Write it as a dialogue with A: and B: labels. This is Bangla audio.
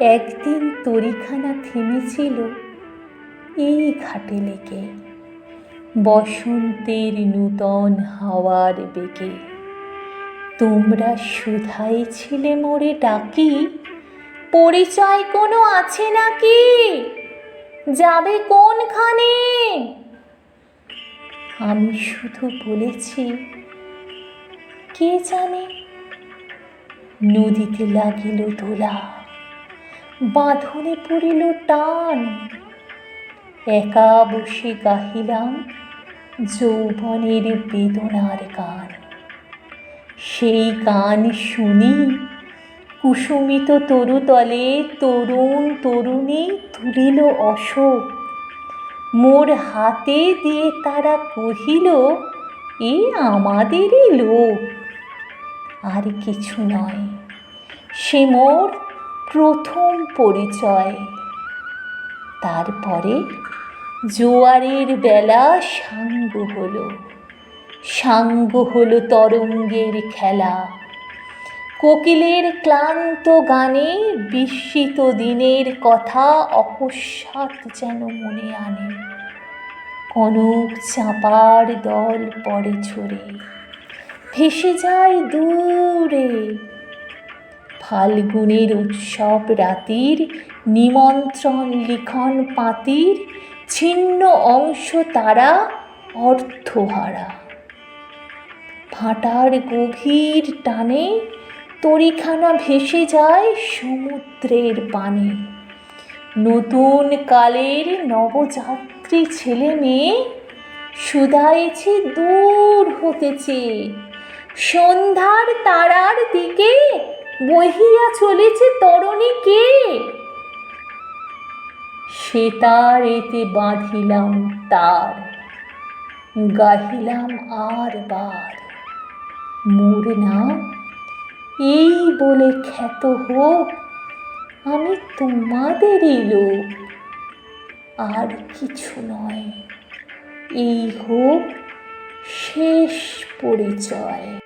A: একদিন তরিখানা থেমেছিল এই ঘাটে লেগে বসন্তের নূতন হাওয়ার বেগে। তোমরা শুধাই ছিলে মোরে ডাকি, পরিচয় কোনো আছে নাকি? যাবে কোনখানে? আমি শুধু বলেছি, কে জানে? নদীতে লাগিল দোলা বাঁধনে পড়িল টান। একা বসে গাহিলাম যৌবনের বেদনার গান। সেই গান শুনি কুসুমিত তরুতলে তরুণ তরুণী তুলিল অশোক। মোর হাতে দিয়ে তারা কহিল, এ আমাদেরই লোক। আর কিছু নয়। সে মোর প্রথম পরিচয়। তারপরে জোয়ারের বেলা সাঙ্গ হলো। সাঙ্গ হলো তরঙ্গের খেলা। কোকিলের ক্লান্ত গানে বিস্মিত দিনের কথা অকস্মাৎ যেন মনে আনে। কনক চাপার দল পড়ে ছড়ে ভেসে যায় দূরে। ফাল্গুনের উৎসব রাতির নিমন্ত্রণ লিখন পাতির ছিন্ন অংশ তারা অর্থহারা ভাটার গভীর টানে তরিখানা ভেসে যায় সমুদ্রের পানে। নতুন কালের নবযাত্রী ছেলে মেয়ে শুধাইছে, দূর হতেছে। সন্ধ্যার তারার দিকে বহিয়া চলেছে তরণীকে সে তার এতে বাঁধিলাম তার, গাহিলাম আর বার। মোর নাম এই বলে খ্যাত হোক, আমি তোমাদেরই লোক। আর কিছু নয়, এই হোক শেষ পরিচয়।